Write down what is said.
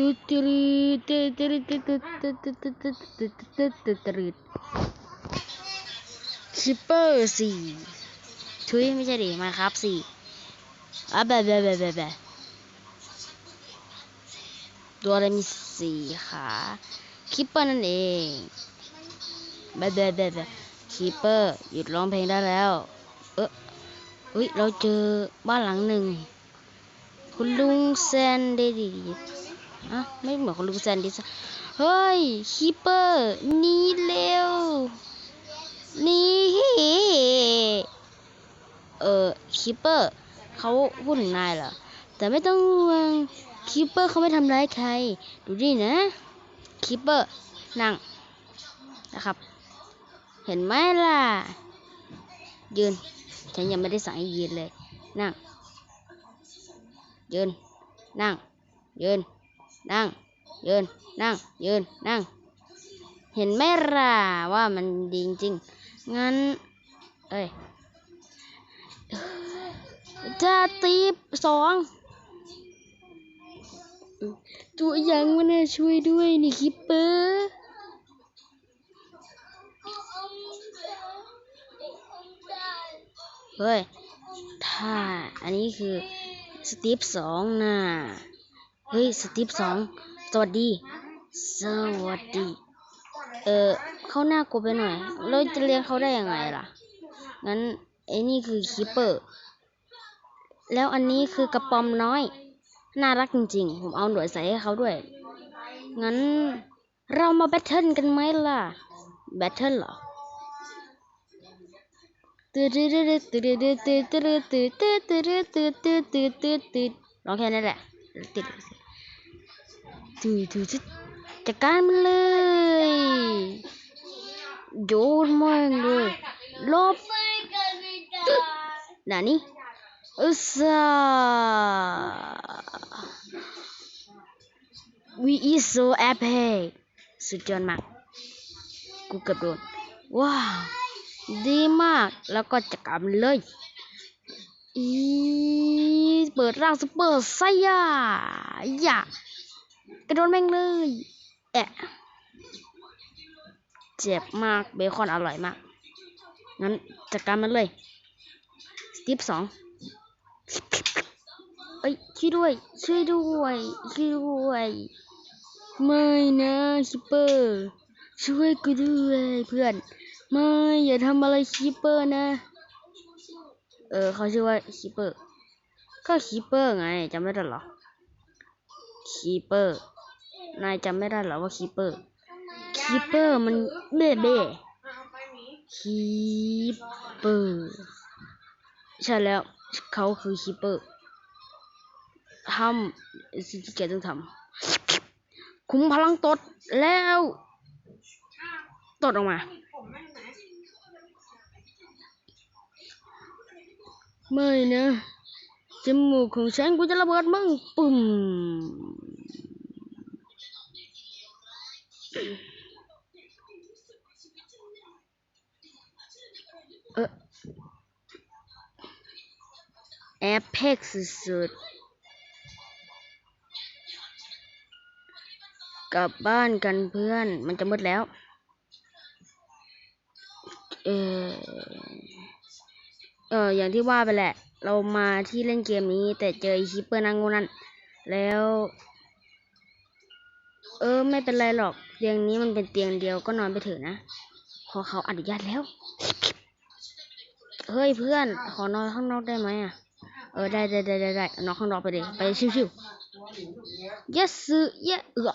ตุตรีตุตรีตุตุตุตุตุตุตุตุตุตรีคิปเปอร์สี่ทุยไม่ใช่ดิมาครับสี่อะแบบแบบแบบแบบตัวอะไรมีสี่ขาคิปเปอร์นั่นเองแบบแบบแบบแบบคิปเปอร์หยุดร้องเพลงได้แล้ว เออเฮ้ยเราเจอบ้านหลังหนึ่งคุณลุงแซนเดดี้ อะไม่เหมือนคุณลุงแซนดิสเฮ้ยคีเปอร์นี่เร็ว นี่เออคีเปอร์เขาพูดถึงนายเหรอ แต่ไม่ต้องห่วงคีเปอร์เขาไม่ทำร้ายใคร ดูดินะคีเปอร์นั่งนะครับ เห็นไหมล่ะ ยืน ฉันยังไม่ได้สั่งให้ยืนเลย นั่ง ยืน นั่ง ยืน นั่ง ยืน นั่ง ยืน นั่ง เห็นไหมล่ะว่ามันดีจริง งั้น เอ้ยจะตีสองตัวยังมันน่ะช่วยด้วยนี่คิปเปอร์เฮ้ย ถ้าอันนี้คือสตีฟสองนะ เฮ้ยสติปสองสวัสดี สวัสดี เออเขาหน้ากลัวไปหน่อยเราจะเรียกเขาได้ยังไงล่ะ งั้นไอ้นี่คือคีเปอร์ แล้วอันนี้คือกระปอมน้อย น่ารักจริงๆ ผมเอาหน่วยใส่ให้เขาด้วย งั้นเรามาแบทเทิลกันไหมล่ะ แบทเทิลเหรอร้องแค่นั้นแหละติด ตืดตืดจัดการมันเลยโยนมันเลยลบตึ๊ด哪里อุษา we is so epic สุดยอดมาก กูเกือบโดน ว้าว ดีมาก แล้วก็จัดการมันเลยอีเปิดร่างซุปเปอร์ไซยาอย่า กระโดดแม่งเลยแอะเจ็บมากเบคอนอร่อยมากงั้นจัดการมันเลยสตีฟสองเอ้ยช่วยด้วย ช่วยด้วยช่วยด้วยไม่นะคิปเปอร์ช่วยกูด้วยเพื่อนไม่อย่าทำอะไรคีเปอร์นะ เออเขาชื่อว่าคีเปอร์ก็คีเปอร์ไงจำไม่ได้หรอคีเปอร์ นายจำไม่ได้เหรอว่าคีเปอร์ คีเปอร์มันเบ้เบ้คีเปอร์ใช่แล้วเขาคือคีเปอร์ทำสิ่งที่แกต้องทำคุ้มพลังตดแล้วตดออกมา ไม่นะจมูกของฉันกูจะระเบิดมึงปุ่ม เออแอปเพ็กสุดๆกลับบ้านกันเพื่อน มันจะมืดแล้ว เออเอออย่างที่ว่าไปแหละ เรามาที่เล่นเกมนี้ แต่เจอไอ้คิปเปอร์นางงูนั่น แล้ว เออ ไม่เป็นไรหรอกเตียงนี้มันเป็นเตียงเดียวก็นอนไปเถอะนะพอเขาอนุญาตแล้ว เฮ้ยเพื่อน ขอนอนข้างนอกได้ไหมอะ เออได้ได้ได้ได้ได้นอนข้างนอกไปเลยไปชิวๆ yes yes เออ